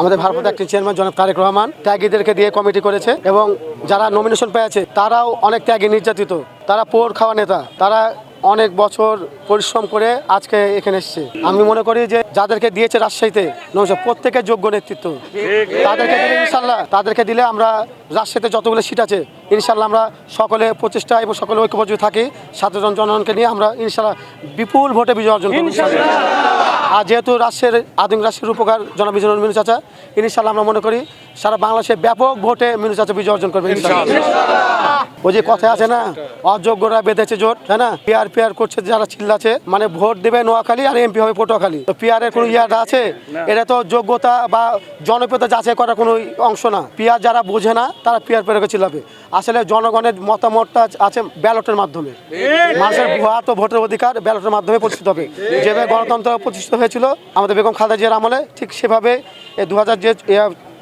আমাদের ভারপ্রাপ্ত একটি চেয়ারম্যান জনাব তারেক রহমান ত্যাগীদেরকে দিয়ে কমিটি করেছে এবং যারা নমিনেশন পেয়েছে, তারাও অনেক ত্যাগী নির্যাতিত। তারা পোর খাওয়া নেতা, তারা অনেক বছর পরিশ্রম করে আজকে এখানে এসছে। আমি মনে করি যে যাদেরকে দিয়েছে রাজশাহীতে নমিনেশন প্রত্যেকের যোগ্য নেতৃত্ব। তাদেরকে দিলে ইনশাল্লাহ তাদেরকে দিলে আমরা রাজশাহীতে যতগুলো সিট আছে ইনশাল্লাহ আমরা সকলে প্রচেষ্টা এবং সকলে ঐক্যবদ্ধ থাকি। সাধারণ জনগণকে নিয়ে আমরা ইনশাল্লাহ বিপুল ভোটে বিজয় অর্জন করব। আর যেহেতু রাষ্ট্রের আধুনিক রাষ্ট্রের উপকার জনাব বিজন মিনু চাচা ইনশাল্লাহ আমরা মনে করি সারা বাংলাদেশে ব্যাপক ভোটে মিনু চাচা বিজয় অর্জন করবে ইনশাল্লাহ। ওই যে কথা আছে না অযোগ্যরা বেঁধেছে জোট হ্যাঁ না? পিয়ার পিয়ার করছে যারা চিল্লাছে মানে ভোট দেবে নোয়াখালী আর এমপি হবে পটুয়াখালী। তো পিয়ারের কোনো ইয়াটা আছে? এটা তো যোগ্যতা বা জনপ্রিয়তা যাচাই করার কোনো অংশ না। পিয়ার যারা বোঝে না তারা পিয়ার পেয়ারকে চিল্লাবে। আসলে জনগণের মতামতটা আছে ব্যালটের মাধ্যমে। মানুষের ভুয়া তো ভোটের অধিকার ব্যালটের মাধ্যমে প্রতিষ্ঠিত হবে। যেভাবে গণতন্ত্র প্রতিষ্ঠিত হয়েছিল আমাদের বেগম খালেদা জিয়ার আমলে ঠিক সেভাবে এই দু হাজার যে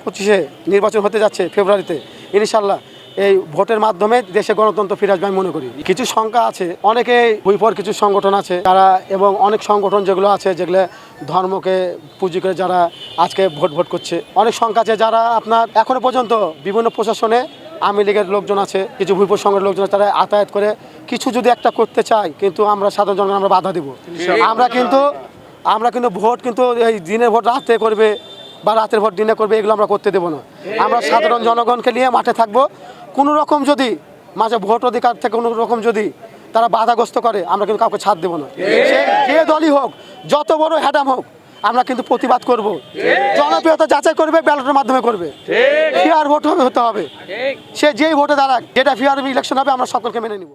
পঁচিশে নির্বাচন হতে যাচ্ছে ফেব্রুয়ারিতে ইনশাল্লাহ এই ভোটের মাধ্যমে দেশে গণতন্ত্র ফিরে আসবে আমি মনে করি। কিছু সংখ্যা আছে অনেকে বইপর কিছু সংগঠন আছে তারা এবং অনেক সংগঠন যেগুলো আছে যেগুলো ধর্মকে পুঁজি করে যারা আজকে ভোট ভোট করছে অনেক সংখ্যা আছে যারা আপনার এখনও পর্যন্ত বিভিন্ন প্রশাসনে আওয়ামী লীগের লোকজন আছে কিছু ভুইপুর সংঘের লোকজন আছে, তারা আতায়াত করে কিছু যদি একটা করতে চায় কিন্তু আমরা সাধারণ জনগণ আমরা বাধা দিব। আমরা কিন্তু আমরা কিন্তু ভোট কিন্তু এই দিনের ভোট রাতে করবে বা রাতের ভোট দিনে করবে এগুলো আমরা করতে দেবো না। আমরা সাধারণ জনগণকে নিয়ে মাঠে থাকব। কোনো রকম যদি মাঝে ভোট অধিকার থেকে কোনো রকম যদি তারা বাধাগ্রস্ত করে আমরা কিন্তু কাউকে ছাড় দেবো না। সে যে দলই হোক যত বড় হ্যাডাম হোক আমরা কিন্তু প্রতিবাদ করব। জনপ্রিয়তা যাচাই করবে ব্যালটের মাধ্যমে করবে। ফিয়ার ভোট হবে হতে হবে। সে যেই ভোটে দাঁড়াক যেটা ফিয়ার ইলেকশন হবে আমরা সকলকে মেনে নিব।